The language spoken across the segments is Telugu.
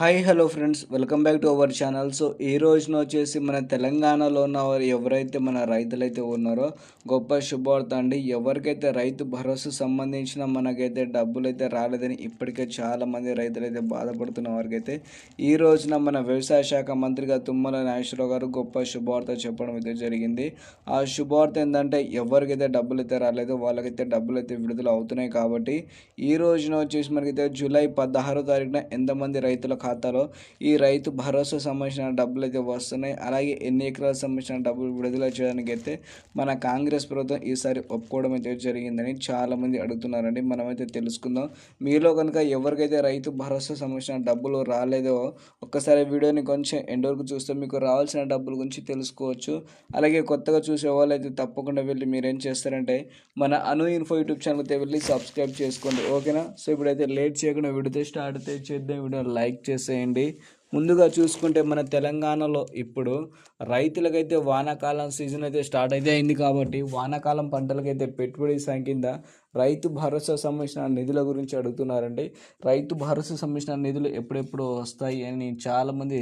Hi hello friends. Welcome back to our channel. So ఈ రోజున వచ్చేసి మన తెలంగాణలో ఉన్న ఎవరైతే మన రైతులైతే ఉన్నారో గొప్ప శుభవార్త అండి. ఎవరికైతే రైతు భరోసా సంబంధించిన మనకైతే డబ్బులు అయితే రాలేదని ఇప్పటికే చాలామంది రైతులైతే బాధపడుతున్న వారికైతే ఈ రోజున మన వ్యవసాయ శాఖ మంత్రిగా తుమ్మల నాగేశ్వరరావు గారు గొప్ప శుభవార్త చెప్పడం అయితే జరిగింది. ఆ శుభవార్త ఏంటంటే ఎవరికైతే డబ్బులు అయితే రాలేదో వాళ్ళకైతే డబ్బులు అయితే విడుదల అవుతున్నాయి కాబట్టి ఈ రోజున వచ్చేసి మనకైతే జూలై పదహారో తారీఖున ఎంతమంది రైతుల ఖాతాలో ఈ రైతు భరోసా సంబంధించిన డబ్బులు అయితే వస్తున్నాయి. అలాగే ఎన్ని ఎకరాలకు సంబంధించిన డబ్బులు విడుదల చేయడానికి అయితే మన కాంగ్రెస్ ప్రభుత్వం ఈసారి ఒప్పుకోవడం అయితే జరిగిందని చాలామంది అడుగుతున్నారండి. మనమైతే తెలుసుకుందాం. మీలో కనుక ఎవరికైతే రైతు భరోసా సంబంధించిన డబ్బులు రాలేదో ఒక్కసారి వీడియోని కొంచెం ఎండ్ వరకు చూస్తే మీకు రావాల్సిన డబ్బుల గురించి తెలుసుకోవచ్చు. అలాగే కొత్తగా చూసే వాళ్ళైతే తప్పకుండా వెళ్ళి మీరు ఏం చేస్తారంటే మన అను ఇన్ఫో యూట్యూబ్ ఛానల్ అయితే వెళ్ళి సబ్స్క్రైబ్ చేసుకోండి. ఓకేనా? సో ఇప్పుడైతే లేట్ చేయకుండా వీడియోతో స్టార్ట్ అయితే చేద్దాం. వీడియో లైక్ చేసేయండి ముందుగా చూసుకుంటే మన తెలంగాణలో ఇప్పుడు రైతులకైతే వానాకాలం సీజన్ అయితే స్టార్ట్ అయితే అయింది కాబట్టి వానాకాలం పంటలకైతే పెట్టుబడి కింద రైతు భరోసా సంబంధించిన నిధుల గురించి అడుగుతున్నారండి. రైతు భరోసా సంబంధించిన నిధులు ఎప్పుడెప్పుడు వస్తాయి అని చాలామంది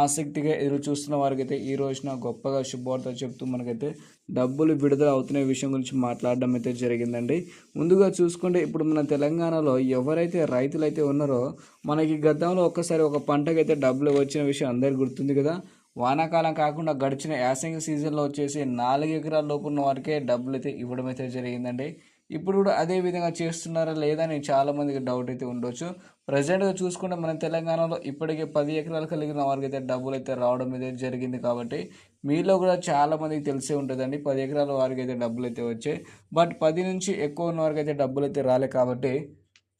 ఆసక్తిగా ఎదురు చూస్తున్న వారికైతే ఈ రోజున గొప్పగా శుభవార్త చెప్తూ మనకైతే డబ్బులు విడుదల అవుతున్న విషయం గురించి మాట్లాడడం అయితే జరిగిందండి. ముందుగా చూసుకుంటే ఇప్పుడు మన తెలంగాణలో ఎవరైతే రైతులైతే ఉన్నారో మనకి గతంలో ఒక్కసారి ఒక పంటకైతే డబ్బులు వచ్చిన విషయం అందరికి గుర్తుంది కదా. వానాకాలం కాకుండా గడిచిన యాసంగి సీజన్లో వచ్చేసి నాలుగు ఎకరాల లోపు ఉన్న వారికే డబ్బులు అయితే ఇవ్వడం అయితే జరిగిందండి. ఇప్పుడు కూడా అదే విధంగా చేస్తున్నారా లేదా అని చాలామందికి డౌట్ అయితే ఉండొచ్చు. ప్రజెంట్గా చూసుకుంటే మన తెలంగాణలో ఇప్పటికే పది ఎకరాలు కలిగిన వారికి అయితే డబ్బులు అయితే రావడం అయితే జరిగింది కాబట్టి మీలో కూడా చాలామందికి తెలిసే ఉంటుందండి. పది ఎకరాల వారికి అయితే డబ్బులు అయితే వచ్చాయి. బట్ పది నుంచి ఎక్కువ ఉన్న వారికి అయితే డబ్బులు అయితే రాలే కాబట్టి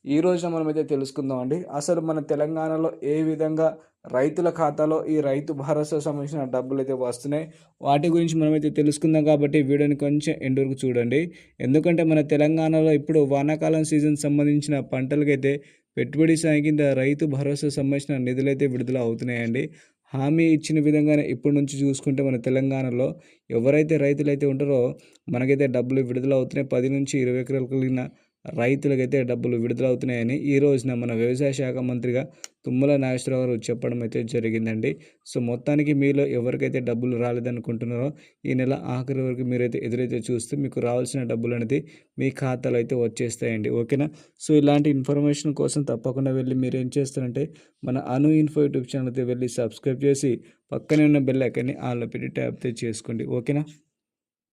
ఈ రోజున మనమైతే తెలుసుకుందాం అండి అసలు మన తెలంగాణలో ఏ విధంగా రైతుల ఖాతాలో ఈ రైతు భరోసా సంబంధించిన డబ్బులు అయితే వస్తున్నాయి వాటి గురించి మనమైతే తెలుసుకుందాం కాబట్టి వీడియోని కొంచెం ఎండ్ వరకు చూడండి. ఎందుకంటే మన తెలంగాణలో ఇప్పుడు వానాకాలం సీజన్ సంబంధించిన పంటలకైతే పెట్టుబడి సాయం కింద రైతు భరోసా సంబంధించిన నిధులైతే విడుదల అవుతున్నాయండి. హామీ ఇచ్చిన విధంగానే ఇప్పటి నుంచి చూసుకుంటే మన తెలంగాణలో ఎవరైతే రైతులైతే ఉంటారో మనకైతే డబ్బులు విడుదల అవుతున్నాయి. పది నుంచి ఇరవై ఎకరాలు కలిగిన రైతులకైతే డబ్బులు విడుదలవుతున్నాయని ఈ రోజున మన వ్యవసాయ శాఖ మంత్రిగా తుమ్మల నాగేశ్వరరావు గారు చెప్పడం అయితే జరిగిందండి. సో మొత్తానికి మీలో ఎవరికైతే డబ్బులు రాలేదనుకుంటున్నారో ఈ నెల ఆఖరి వరకు మీరైతే ఎదురైతే చూస్తే మీకు రావాల్సిన డబ్బులు అనేది మీ ఖాతాలో అయితే వచ్చేస్తాయండి. ఓకేనా? సో ఇలాంటి ఇన్ఫర్మేషన్ కోసం తప్పకుండా వెళ్ళి మీరు ఏం చేస్తారంటే మన అను ఇన్ఫో యూట్యూబ్ ఛానల్ అయితే వెళ్ళి సబ్స్క్రైబ్ చేసి పక్కనే ఉన్న బెల్ ఐకాన్ని ఆల్లో పెట్టి ట్యాప్ చేసుకోండి. ఓకేనా?